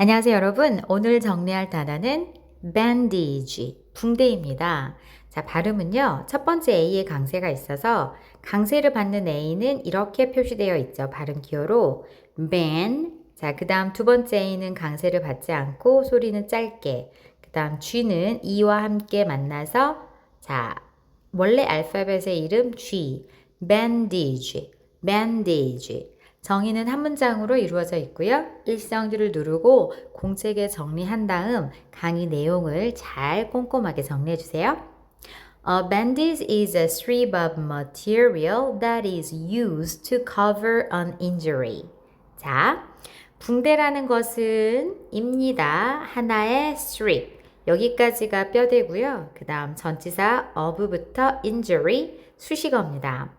안녕하세요, 여러분. 오늘 정리할 단어는 bandage, 붕대입니다. 자, 발음은요. 첫 번째 A에 강세가 있어서 강세를 받는 A는 이렇게 표시되어 있죠. 발음 기호로 ban. 자, 그 다음 두 번째 A는 강세를 받지 않고 소리는 짧게. 그 다음 G는 E와 함께 만나서 자, 원래 알파벳의 이름 G. bandage, bandage. 정의는 한 문장으로 이루어져 있고요. 일성들을 누르고 공책에 정리한 다음 강의 내용을 잘 꼼꼼하게 정리해 주세요. A bandage is a strip of material that is used to cover an injury. 자, 붕대라는 것은 입니다. 하나의 strip. 여기까지가 뼈대고요. 그 다음 전치사 of부터 injury 수식어입니다.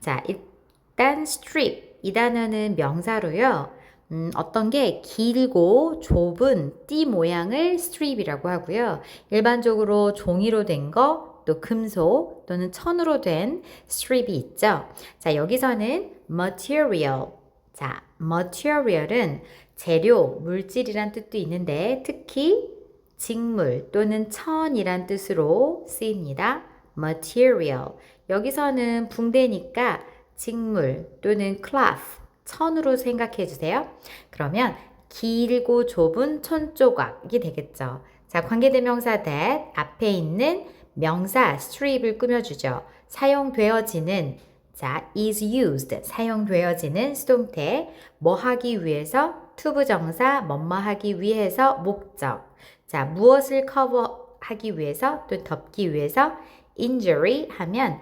자, 일단 strip 이 단어는 명사로요. 음, 어떤 게 길고 좁은 띠 모양을 스트립이라고 하고요. 일반적으로 종이로 된 거, 또 금속 또는 천으로 된 스트립이 있죠. 자, 여기서는 material. 자, material은 재료, 물질이란 뜻도 있는데 특히 직물 또는 천이란 뜻으로 쓰입니다. material. 여기서는 붕대니까 직물 또는 cloth, 천으로 생각해 주세요. 그러면 길고 좁은 천 조각이 되겠죠. 자, 관계대명사 that 앞에 있는 명사 strip을 꾸며주죠. 사용되어지는 자, is used 사용되어지는 수동태 뭐 하기 위해서 투부정사 뭐뭐 하기 위해서 목적 자, 무엇을 커버하기 위해서 또 덮기 위해서 injury 하면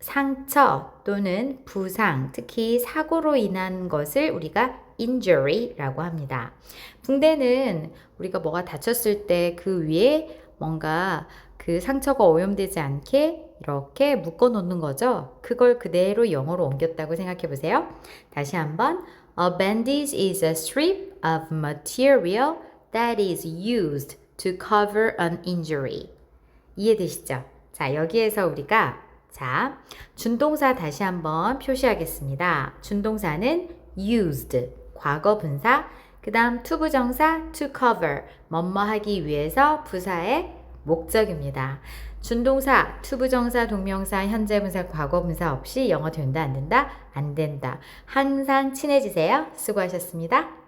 상처 또는 부상, 특히 사고로 인한 것을 우리가 injury라고 합니다. 붕대는 우리가 뭐가 다쳤을 때 그 위에 뭔가 그 상처가 오염되지 않게 이렇게 묶어 놓는 거죠. 그걸 그대로 영어로 옮겼다고 생각해 보세요. 다시 한번. A bandage is a strip of material that is used to cover an injury. 이해되시죠? 자, 여기에서 우리가 자, 준동사 다시 한번 표시하겠습니다. 준동사는 used, 과거 분사, 그 다음 투부정사 to cover, 뭐뭐 하기 위해서 부사의 목적입니다. 준동사, 투부정사, 동명사, 현재분사, 과거분사 없이 영어 된다 안 된다? 안 된다. 항상 친해지세요. 수고하셨습니다.